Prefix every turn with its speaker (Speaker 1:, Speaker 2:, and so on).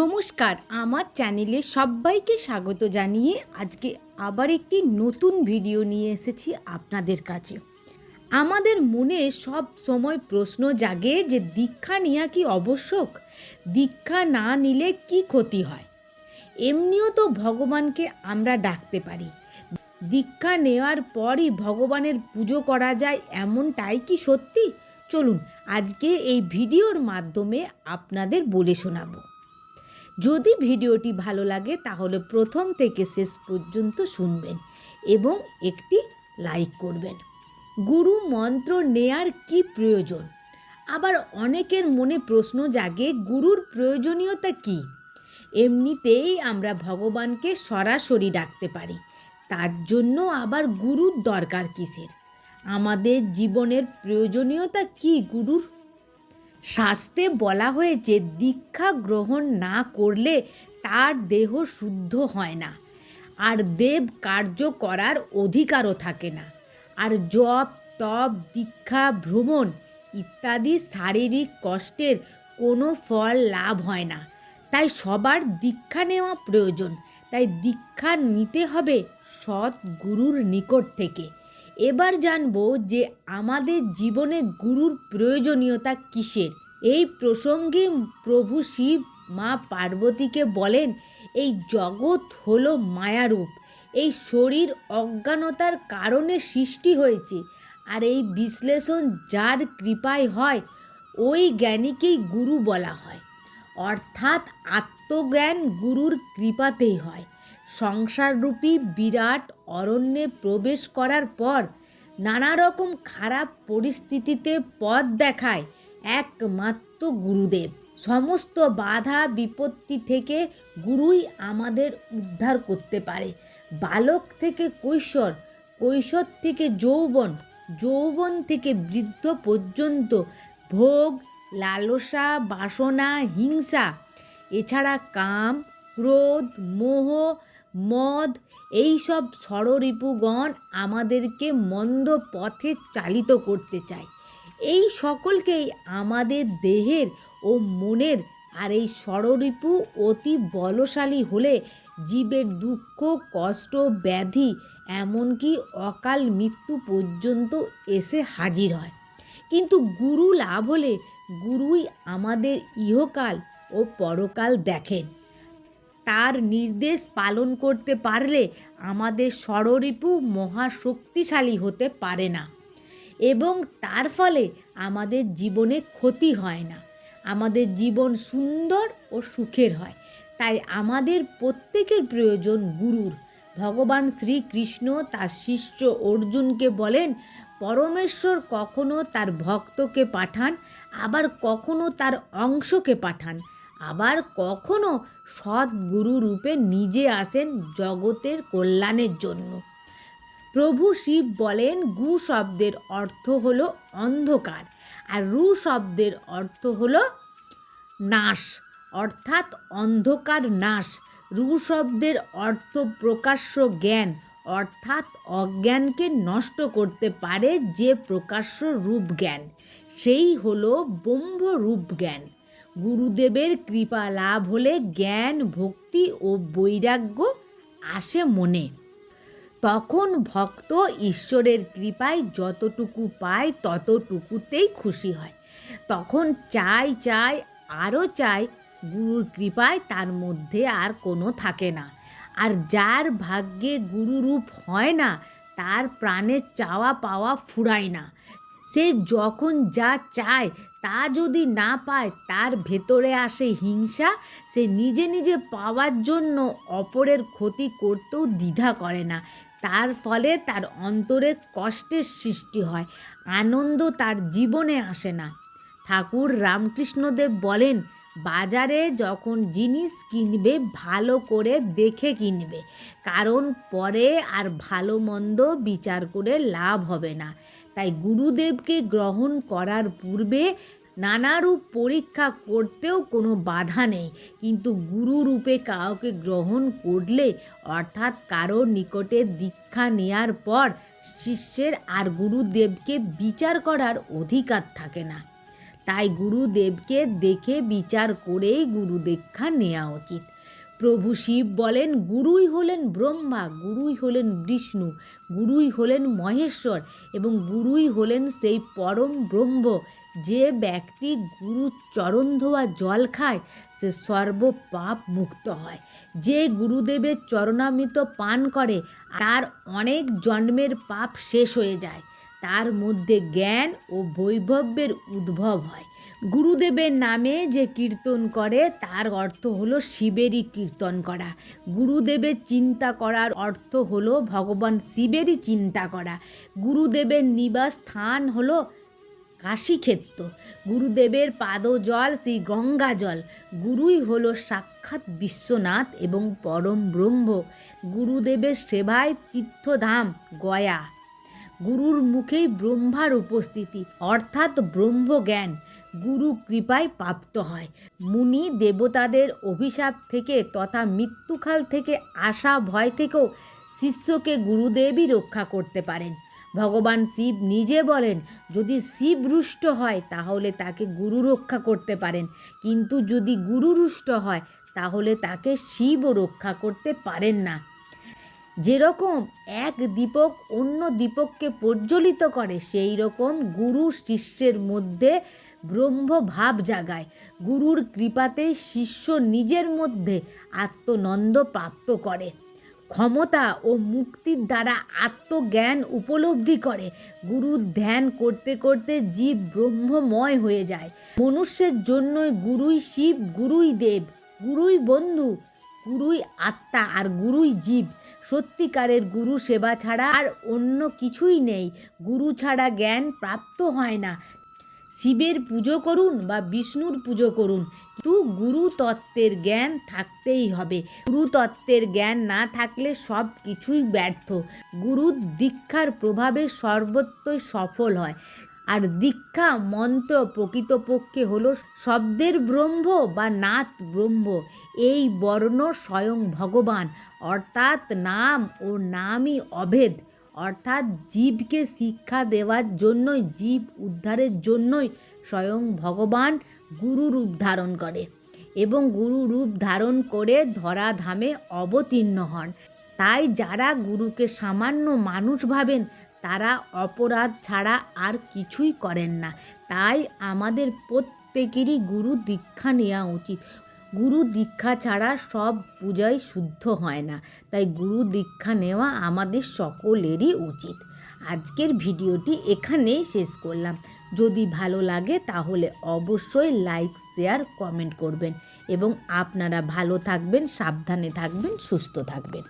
Speaker 1: নমস্কার, আমার চ্যানেলে সবাইকে স্বাগত জানিয়ে আজকে আবার একটি নতুন ভিডিও নিয়ে এসেছি আপনাদের কাছে। আমাদের মনে সব সময় প্রশ্ন জাগে যে দীক্ষা নেওয়া কি আবশ্যক? দীক্ষা না নিলে কি ক্ষতি হয়? এমনিও তো ভগবানকে আমরা ডাকতে পারি। দীক্ষা নেওয়ার পরই ভগবানের পুজো করা যায় এমনটাই কি সত্যি? চলুন, আজকে এই ভিডিওর মাধ্যমে আপনাদের বলে শোনাবো। যদি ভিডিওটি ভালো লাগে, তাহলে প্রথম থেকে শেষ পর্যন্ত শুনবেন এবং একটি লাইক করবেন। গুরু মন্ত্র নেয়ার কি প্রয়োজন? আবার অনেকের মনে প্রশ্ন জাগে, গুরুর প্রয়োজনীয়তা কি? এমনিতেই আমরা ভগবানকে সরাসরি ডাকতে পারি। তার জন্য আবার গুরুর দরকার কিসের? আমাদের জীবনের প্রয়োজনীয়তা কি গুরুর? শাস্ত্রে বলা হয়েছে দীক্ষা গ্রহণ না করলে তার দেহ শুদ্ধ হয় না। আর দেব কার্য করার অধিকারও থাকে না। আর জপ, তপ, দীক্ষা, ভ্রমণ ইত্যাদি শারীরিক কষ্টের কোনো ফল লাভ হয় না। তাই সবার দীক্ষা নেওয়া প্রয়োজন। তাই দীক্ষা নিতে হবে সৎ গুরুর নিকট থেকে। এবার জানব যে আমাদের জীবনে গুরুর প্রয়োজনীয়তা কিসের। এই প্রসঙ্গে প্রভু শিব মা পার্বতীকে বলেন, এই জগৎ হলো মায়ারূপ। এই শরীর অজ্ঞানতার কারণে সৃষ্টি হয়েছে। আর এই বিশ্লেষণ যার কৃপায় হয়, ওই জ্ঞানীকেই গুরু বলা হয়। অর্থাৎ আত্মজ্ঞান গুরুর কৃপাতেই হয়। সংসাররূপী বিরাট অরণ্যে প্রবেশ করার পর নানা রকম খারাপ পরিস্থিতিতে পথ দেখায় একমাত্র গুরুদেব। সমস্ত বাধা বিপত্তি থেকে গুরুই আমাদের উদ্ধার করতে পারে। বালক থেকে কৈশোর কৈশোর থেকে যৌবন যৌবন থেকে বৃদ্ধ পর্যন্ত ভোগ, লালসা, বাসনা, হিংসা, এছাড়া কাম ক্রোধ, মোহ, মদ, এইসব ষড়রিপুগণ আমাদেরকে মন্দ পথে চালিত করতে চায়। এই সকলকেই আমাদের দেহের ও মনের আর এই ষড়রিপু অতি বলশালী হলে জীবের দুঃখ, কষ্ট, ব্যাধি, এমনকি অকাল মৃত্যু পর্যন্ত এসে হাজির হয়। কিন্তু গুরু লাভ হলে গুরুই আমাদের ইহকাল ও পরকাল দেখেন। তার নির্দেশ পালন করতে পারলে আমাদের ষড়রিপু মহাশক্তিশালী হতে পারে না। এবং তার ফলে আমাদের জীবনে ক্ষতি হয় না। আমাদের জীবন সুন্দর ও সুখের হয়। তাই আমাদের প্রত্যেকের প্রয়োজন গুরুর। ভগবান শ্রীকৃষ্ণ তার শিষ্য অর্জুনকে বলেন, পরমেশ্বর কখনো তার ভক্তকে পাঠান, আবার কখনো তার অংশকে পাঠান। আবার কখনো সৎ গুরু রূপে নিজে আসেন জগতের কল্যাণের জন্য। প্রভু শিব বলেন, গু শব্দের অর্থ হল অন্ধকার, আর রু শব্দের অর্থ হল নাশ, অর্থাৎ অন্ধকার নাশ। রু শব্দের অর্থ প্রকাশ্য জ্ঞান, অর্থাৎ অজ্ঞানকে নষ্ট করতে পারে যে প্রকাশ্য রূপ জ্ঞান সেই হলো ব্রহ্ম রূপ জ্ঞান গুরুদেবের কৃপা লাভ হলে জ্ঞান, ভক্তি ও বৈরাগ্য আসে মনে। তখন ভক্ত ঈশ্বরের কৃপায় যতটুকু পায় ততটুকুতেই খুশি হয়। তখন চাই চাই, আরও চাই, গুরুর কৃপায় তার মধ্যে আর কোনো থাকে না। আর যার ভাগ্যে গুরুরূপ হয় না, তার প্রাণের চাওয়া পাওয়া ফুরায় না। সে যখন যা চায় তা যদি না পায়, তার ভেতরে আসে হিংসা। সে নিজে নিজে পাওয়ার জন্য অপরের ক্ষতি করতেও দ্বিধা করে না। তার ফলে তার অন্তরে কষ্টের সৃষ্টি হয়, আনন্দ তার জীবনে আসে না। ঠাকুর রামকৃষ্ণদেব বলেন, বাজারে যখন জিনিস কিনবে, ভালো করে দেখে কিনবে। কারণ পরে আর ভালো মন্দ বিচার করে লাভ হবে না। তাই গুরুদেবকে গ্রহণ করার পূর্বে নানারূপ পরীক্ষা করতেও কোনো বাধা নেই। কিন্তু গুরুরূপে কাউকে গ্রহণ করলে, অর্থাৎ কারোর নিকটে দীক্ষা নেয়ার পর শিষ্যের আর গুরুদেবকে বিচার করার অধিকার থাকে না। তাই গুরুদেবকে দেখে বিচার করেই গুরু দীক্ষা নেওয়া উচিত। প্রভু শিব বলেন, গুরুই হলেন ব্রহ্মা, গুরুই হলেন বিষ্ণু, গুরুই হলেন মহেশ্বর এবং গুরুই হলেন সেই পরম ব্রহ্ম। যে ব্যক্তি গুরু চরণ ধোয়া জল খায়, সে সর্বপাপ মুক্ত হয়। যে গুরুদেবের চরণামৃত পান করে, তার অনেক জন্মের পাপ শেষ হয়ে যায়। তার মধ্যে জ্ঞান ও বৈভবের উদ্ভব হয়। গুরুদেবের নামে যে কীর্তন করে, তার অর্থ হলো শিবেরই কীর্তন করা। গুরুদেবের চিন্তা করার অর্থ হলো ভগবান শিবেরই চিন্তা করা। গুরুদেবের নিবাস স্থান হলো কাশীক্ষেত্র। গুরুদেবের পাদজল সেই গঙ্গা জল গুরুই হলো সাক্ষাৎ বিশ্বনাথ এবং পরম ব্রহ্ম। গুরুদেবের সেবায় তীর্থধাম গয়া। গুরুর মুখেই ব্রহ্মার উপস্থিতি, অর্থাৎ ব্রহ্মজ্ঞান। গুরু কৃপায় প্রাপ্ত হয়। মুনি দেবতাদের অভিশাপ থেকে তথা মৃত্যুকাল থেকে আসা ভয় থেকেও শিষ্যকে গুরুদেবই রক্ষা করতে পারেন। ভগবান শিব নিজে বলেন, যদি শিব রুষ্ট হয়, তাহলে তাকে গুরু রক্ষা করতে পারেন। কিন্তু যদি গুরু রুষ্ট হয়, তাহলে তাকে শিবও রক্ষা করতে পারেন না। যেরকম এক দীপক অন্য দীপককে প্রজ্বলিত করে সেই রকম গুরু শিষ্যের মধ্যে ব্রহ্মভাব জাগায়। গুরুর কৃপাতেই শিষ্য নিজের মধ্যে আত্মনন্দ প্রাপ্ত করে। ক্ষমতা ও মুক্তির দ্বারা আত্মজ্ঞান উপলব্ধি করে। গুরুর ধ্যান করতে করতে জীব ব্রহ্মময় হয়ে যায়। মনুষ্যের জন্যই গুরুই শিব, গুরুই দেব, গুরুই বন্ধু, গুরুই আত্মা আর গুরুই জীব। সত্যিকারের গুরু সেবা ছাড়া আর অন্য কিছুই নেই। গুরু ছাড়া জ্ঞান প্রাপ্ত হয় না। শিবের পুজো করুন বা বিষ্ণুর পুজো করুন, কিন্তু গুরুতত্ত্বের জ্ঞান থাকতেই হবে। গুরুতত্ত্বের জ্ঞান না থাকলে সব কিছুই ব্যর্থ। গুরু দীক্ষার প্রভাবে সর্বত্রই সফল হয়। আর দীক্ষা মন্ত্র প্রকৃতপক্ষে হলো শব্দের ব্রহ্ম বা নাথ ব্রহ্ম। এই বর্ণ স্বয়ং ভগবান, অর্থাৎ নাম ও নামই অভেদ। অর্থাৎ জীবকে শিক্ষা দেওয়ার জন্যই, জীব উদ্ধারের জন্যই স্বয়ং ভগবান গুরু রূপ ধারণ করে এবং গুরু রূপ ধারণ করে ধরাধামে অবতীর্ণ হন। তাই যারা গুরুকে সামান্য মানুষ ভাবেন, তারা অপরাধ ছাড়া আর কিছুই করেন না। তাই আমাদের প্রত্যেকেরই গুরু দীক্ষা নেওয়া উচিত। গুরু দীক্ষা ছাড়া সব পূজাই শুদ্ধ হয় না। তাই গুরু দীক্ষা নেওয়া আমাদের সকলেরই উচিত। আজকের ভিডিওটি এখানেই শেষ করলাম। যদি ভালো লাগে তাহলে অবশ্যই লাইক, শেয়ার, কমেন্ট করবেন এবং আপনারা ভালো থাকবেন, সাবধানে থাকবেন, সুস্থ থাকবেন।